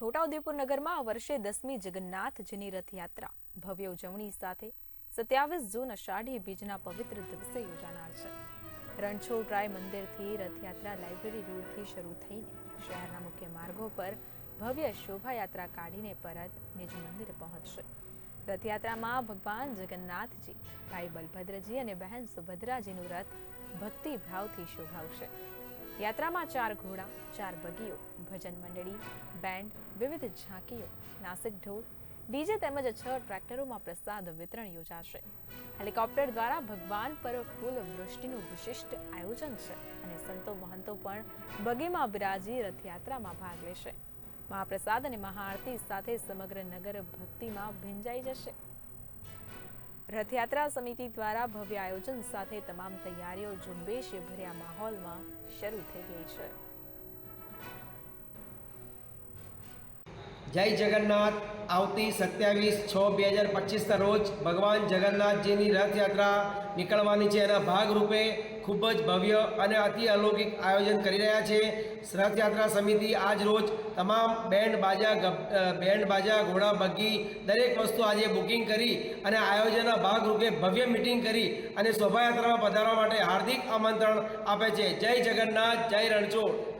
છોટાઉદેપુર નગરમાં વર્ષે દસમી જગન્નાથજીની રથયાત્રા. ભવ્ય ઉજવણી સાથે સત્યાવીસ જૂન અષાઢી બીજના પવિત્ર દિવસે યોજાનાર છે. રણછોડરાય મંદિરથી રથયાત્રા લાઇબ્રેરી રોડથી શરૂ થઈને શહેરના મુખ્ય માર્ગો પર ભવ્ય શોભાયાત્રા કાઢીને પરત નિજ મંદિર પહોંચશે. રથયાત્રામાં ભગવાન જગન્નાથજી, ભાઈ બલભદ્રજી અને બહેન સુભદ્રાજીનું રથ ભક્તિભાવથી શોભાવશે. યાત્રામાં ચાર ઘોડા, ચાર બગીઓ, ભજન મંડળી બેન્ડ વિવિધ ઝાંકીઓ, નાસિક ઢોલ, ડીજે તેમજ છ ટ્રેક્ટરોમાં પ્રસાદ વિતરણ યોજાશે. હેલિકોપ્ટર દ્વારા ભગવાન પર ફૂલ વૃષ્ટિનું વિશિષ્ટ આયોજન છે અને સંતો મહંતો પણ બગીમાં બિરાજી રથયાત્રામાં ભાગ લેશે. મહાપ્રસાદ અને મહાઆરતી સાથે સમગ્ર નગર ભક્તિમાં ભીંજાઈ જશે. રથયાત્રા સમિતિ દ્વારા ભવ્ય આયોજન સાથે તમામ તૈયારીઓ ઝુંબેશ ભર્યા માહોલમાં શરૂ થઈ ગઈ છે. જય જગન્નાથ, આવતી સત્યાવીસ છ બે હજાર પચીસના રોજ ભગવાન જગન્નાથજીની રથયાત્રા નીકળવાની છે. એના ભાગરૂપે ખૂબ જ ભવ્ય અને અતિ અલૌકિક આયોજન કરી રહ્યા છે. રથયાત્રા સમિતિ આજ રોજ તમામ બેન્ડ બાજા બેન્ડ બાજા, ઘોડા બગ્ગી દરેક વસ્તુ આજે બુકિંગ કરી અને આયોજનના ભાગરૂપે ભવ્ય મિટિંગ કરી અને શોભાયાત્રામાં પધારવા માટે હાર્દિક આમંત્રણ આપે છે. જય જગન્નાથ, જય રણછોડ.